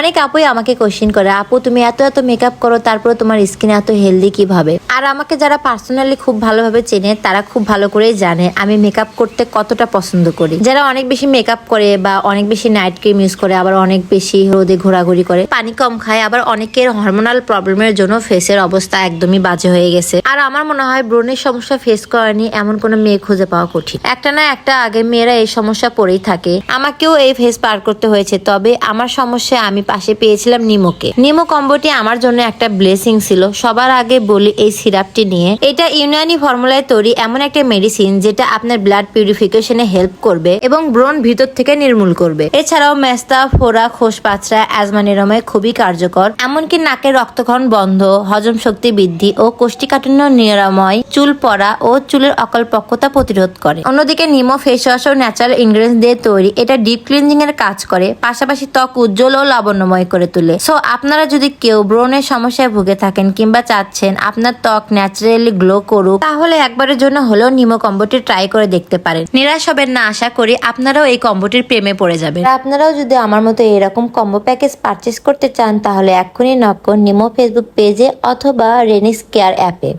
অনেক আপুই আমাকে কোশ্চিন করে, আপু, তুমি এত এত মেকআপ করো, তারপরে তোমার স্কিন এত হেলদি কীভাবে? আর আমাকে যারা পার্সোনালি খুব ভালোভাবে চেনে, তারা খুব ভালো করেই জানে আমি মেকআপ করতে কতটা পছন্দ করি। যারা অনেক বেশি মেকআপ করে বা অনেক বেশি নাইট ক্রিম ইউজ করে, আবার অনেক বেশি রোদে ঘোরাঘুরি করে, পানি কম খায়, আবার অনেকের হরমোনাল প্রবলেমের জন্য ফেসের অবস্থা একদমই বাজে হয়ে গেছে। আর আমার মনে হয় ব্রণের সমস্যা ফেস করেনি এমন কোনো মেয়ে খুঁজে পাওয়া কঠিন। একটা না একটা আগে মেয়েরা এই সমস্যা পড়েই থাকে। আমাকেও এই ফেস পার করতে হয়েছে, তবে আমার সমস্যা আমি পাশে পেয়েছিলাম নিমোকে। নিমো কম্বোটি আমার জন্য একটা ব্লেসিং ছিল। সবার আগে বলি এই সিরাপটি নিয়ে। এটা ইউনানি ফর্মুলায় তৈরি এমন একটা মেডিসিন যেটা আপনার ব্লাড পিউরিফিকেশনে হেল্প করবে এবং ব্রণ ভিতর থেকে নির্মূল করবে। এছাড়াও মেস্তা, ফোড়া খোস পাচড়া অ্যাজমা নিরাময় খুবই কার্যকর। এমনকি নাকের রক্তক্ষরণ বন্ধ, হজম শক্তি বৃদ্ধি ও কোষ্ঠীকাঠিন্য নিরাময়, চুল পড়া ও চুলের অকল্পক্কতা প্রতিরোধ করে। অন্যদিকে নিমো ফেস ওয়াশ ও ন্যাচারাল ইনগ্রেডিয়েন্টস দিয়ে তৈরি। এটা ডিপ ক্লিনজিং এর কাজ করে। পাশাপাশি ত্বক উজ্জ্বল ও লাবণ্যময় করে তোলে। সো আপনারা যদি কেউ ব্রণের সমস্যায় ভুগে থাকেন কিংবা চাচ্ছেন আপনার ত্বক ন্যাচারালি গ্লো করুক, তাহলে একবারের জন্য হলেও নিমো কম্বোটি ট্রাই করে দেখতে পারেন। নিরাশ হবেন না, আশা করি আপনারাও এই কম্বোটির প্রেমে পড়ে যাবেন। আপনারাও যদি আমার মতো এরকম কম্বো প্যাকেজ পারচেস করতে চান, তাহলে এক্ষুনি নক নিমো ফেসবুক পেজে অথবা রেনিস কেয়ার অ্যাপে